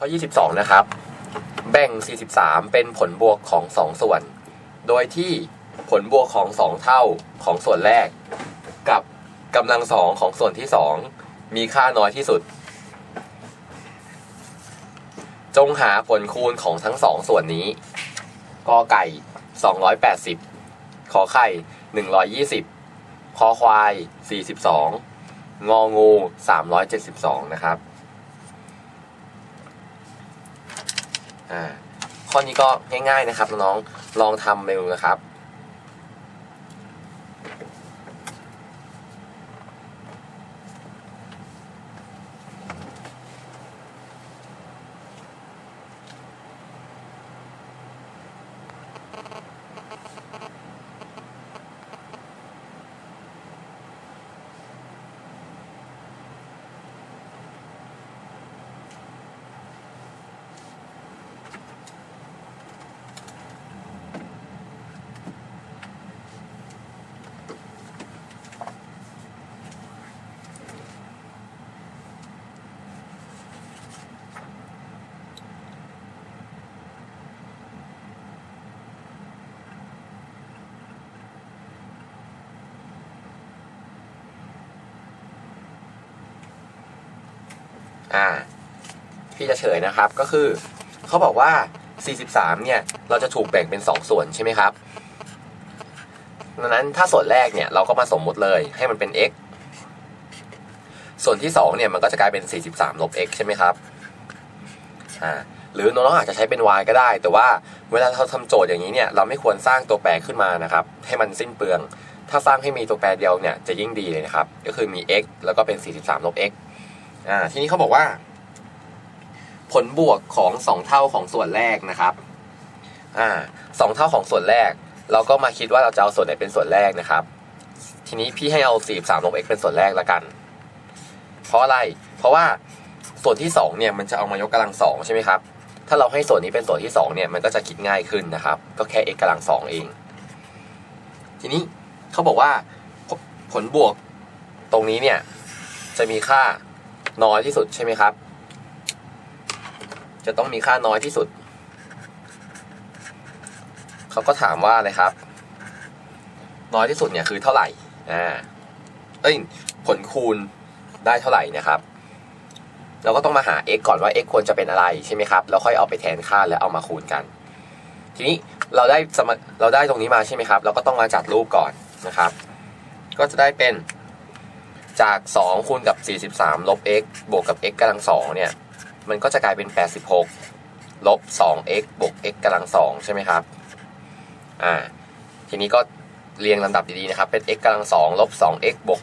ข้อ 22 นะครับ แบ่ง 43 เป็นผลบวกของ 2 ส่วน โดยที่ผลบวกของ 2 เท่าของส่วนแรก กับกำลังสองของส่วนที่ 2 มีค่าน้อยที่สุด จงหาผลคูณของทั้งสองส่วนนี้กอไก่ 280 ขอไข่ 120 คอควาย 42 งองู 372 นะครับ อ่าข้อนี้ก็ง่าย ๆนะครับน้องๆลองทำไปดูนะครับ อ่าพี่จะเฉยนะครับก็คือเขาบอกว่า 43 เนี่ย เราจะถูกแบ่งเป็น 2 ส่วนใช่ไหมครับดังนั้นถ้าส่วนแรกเนี่ยเราก็มาสมมุติเลยให้มันเป็น x ส่วนที่ 2 เนี่ยมันก็จะกลายเป็น 43 ลบ x ใช่ไหมครับอ่าหรือน้องๆอาจจะใช้เป็น y ก็ได้ แต่ว่าเวลาเราทำโจทย์อย่างนี้เนี่ยเราไม่ควรสร้างตัวแปรขึ้นมานะครับ ให้มันสิ้นเปลือง ถ้าสร้างให้มีตัวแปรเดียวเนี่ยจะยิ่งดีเลยนะครับ ก็คือมี x แล้วก็เป็น 43 ลบ x อ่าทีนี้เขาบอกว่า ผลบวกของสองเท่าของส่วนแรกนะครับอ่าสองเท่าของส่วนแรก เราก็มาคิดว่าเราจะเอาส่วนไหนเป็นส่วนแรกนะครับ ทีนี้พี่ให้เอา43ลบ x เป็นส่วนแรกละกัน เพราะอะไร เพราะว่าส่วนที่สองเนี่ยมันจะเอามายกกำลังสองใช่ไหมครับถ้าเราให้ส่วนนี้เป็นส่วนที่สองเนี่ยมันก็จะคิดง่ายขึ้นนะครับ ก็แค่ x กำลังสองเอง ทีนี้เขาบอกว่าผลบวกตรงนี้เนี่ยจะมีค่า น้อยที่สุดใช่ไหมครับ จะต้องมีค่าน้อยที่สุด เขาก็ถามว่าอะไรครับ น้อยที่สุดเนี่ยคือเท่าไหร่อ่าเอ้ยผลคูณได้เท่าไหร่นะครับ เราก็ต้องมาหา x ก่อนว่า x ควรจะเป็นอะไรใช่ไหมครับแล้วค่อยเอาไปแทนค่าแล้วเอามาคูณกัน ทีนี้เราได้เราได้ตรงนี้มาใช่ไหมครับ เราก็ต้องมาจัดรูปก่อนนะครับ ก็จะได้เป็น จาก 2 คูณกับ 43 ลบ x บวกกับ x กำลัง2เนี่ย มันก็จะกลายเป็น 86 ลบ 2x บวก x กำลัง2ใช่ไหมครับ อ่า ทีนี้ก็เรียงลำดับดีๆนะครับ เป็น x กำลัง2ลบ 2x บวก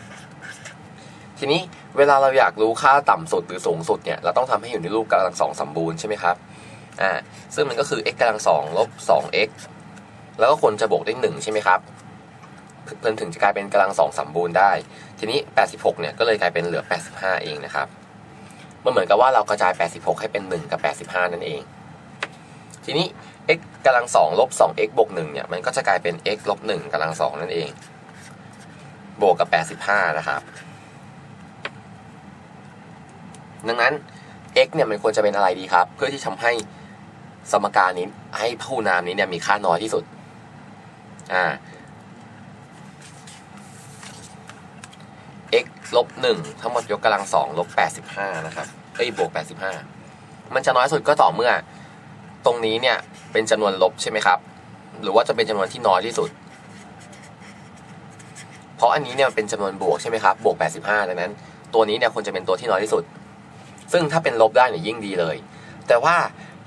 86 ทีนี้เวลาเราอยากรู้ค่าต่ำสุดหรือสูงสุดเนี่ย เราต้องทำให้อยู่ในรูปกำลัง2สมบูรณ์ใช่ไหมครับ อ่า ซึ่งมันก็คือ x กำลัง2ลบ 2x แล้วก็ควรจะบวกด้วย1ใช่ไหมครับ เพื่อถึงจะกลายเป็นกำลัง2สมบูรณ์ได้ ทีนี้ 86 เนี่ยก็เลยกลายเป็นเหลือ 85 เองนะครับ มันเหมือนกับว่าเรากระจาย 86 ให้เป็น 1 กับ 85 นั่นเอง ทีนี้ x กำลัง2ลบ 2x บวก1เนี่ย มันก็จะกลายเป็น x ลบ1กำลัง2นั่นเอง บวกกับ 85 นะครับ ดังนั้น x เนี่ยมันควรจะเป็นอะไรดีครับ เพื่อที่ทำให้สมการนี้ให้ผู้นามนี้เนี่ยมีค่าน้อยที่สุด อ่า x ลบหนึ่งทั้งหมดยกกำลังสองลบแปดสิบห้านะครับเอ้ยบวกแปดสิบห้ามันจะน้อยสุดก็ต่อเมื่อ ตรงนี้เนี่ยเป็นจำนวนลบใช่ไหมครับ หรือว่าจะเป็นจำนวนที่น้อยที่สุด เพราะอันนี้เนี่ยเป็นจำนวนบวกใช่ไหมครับบวกแปดสิบห้าดังนั้น ตัวนี้เนี่ยควรจะเป็นตัวที่น้อยที่สุด ซึ่งถ้าเป็นลบได้เนี่ยยิ่งดีเลย แต่ว่า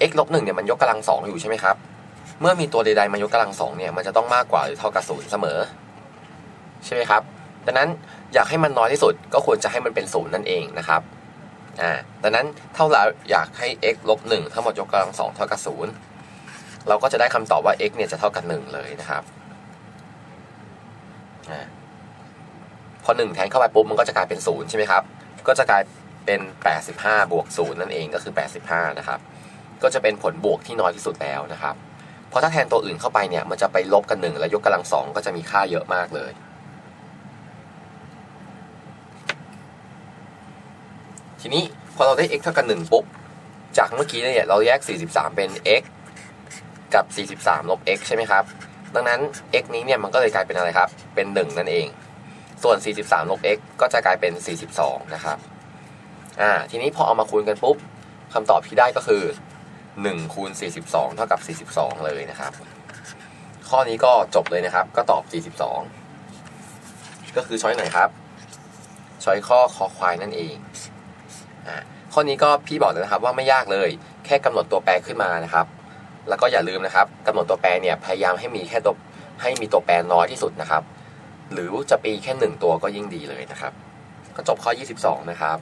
x ลบหนึ่งเนี่ยมันยกกำลังสองอยู่ใช่ไหมครับเมื่อมีตัวใดๆมายกกำลังสองเนี่ยมันจะต้องมากกว่าหรือเท่ากับศูนย์เสมอ ใช่ไหมครับดังนั้น อยากให้มันน้อยที่สุดก็ควรจะให้มันเป็นศูนย์นั่นเองนะครับอ่าดังนั้นเท่าเราอยากให้ x ลบหนึ่งทั้งหมดยกกำลังสองเท่ากับศูนย์เราก็จะได้คำตอบว่า x เนี่ยจะเท่ากับหนึ่งเลยนะครับอ่าพอหนึ่งแทนเข้าไปปุ๊บมันก็จะกลายเป็นศูนย์ใช่ไหมครับ ก็จะกลายเป็น 85 บวกศูนย์นั่นเองก็คือ 85 นะครับ ก็จะเป็นผลบวกที่น้อยที่สุดแล้วนะครับ เพราะถ้าแทนตัวอื่นเข้าไปเนี่ย มันจะไปลบกันหนึ่งแล้วยกกำลังสองก็จะมีค่าเยอะมากเลย ทีนี้พอเราได้ x เท่ากับ1ปุ๊บ จากเมื่อกี้เนี่ยเราแยก 43 เป็น x กับ 43 ลบ x ใช่ไหมครับ ดังนั้น x นี้เนี่ยมันก็เลยกลายเป็นอะไรครับ เป็น 1 นั่นเอง ส่วน 43 ลบ x ก็จะกลายเป็น 42 นะครับ อ่า ทีนี้พอเอามาคูณกันปุ๊บคำตอบที่ได้ก็คือ 1 คูณ 42 เท่ากับ 42 เลยนะครับ ข้อนี้ก็จบเลยนะครับ ก็ตอบ 42 ก็คือช้อยไหนครับ ช้อยข้อคอควายนั่นเอง อ่าข้อนี้ก็พี่บอกเลยนะครับว่าไม่ยากเลย แค่กำหนดตัวแปรขึ้นมานะครับ แล้วก็อย่าลืมนะครับกำหนดตัวแปรเนี่ยพยายามให้มีแค่ตัวให้มีตัวแปรน้อยที่สุดนะครับ หรือจะปีแค่หนึ่งตัวก็ยิ่งดีเลยนะครับ ก็จบข้อ 22 นะครับ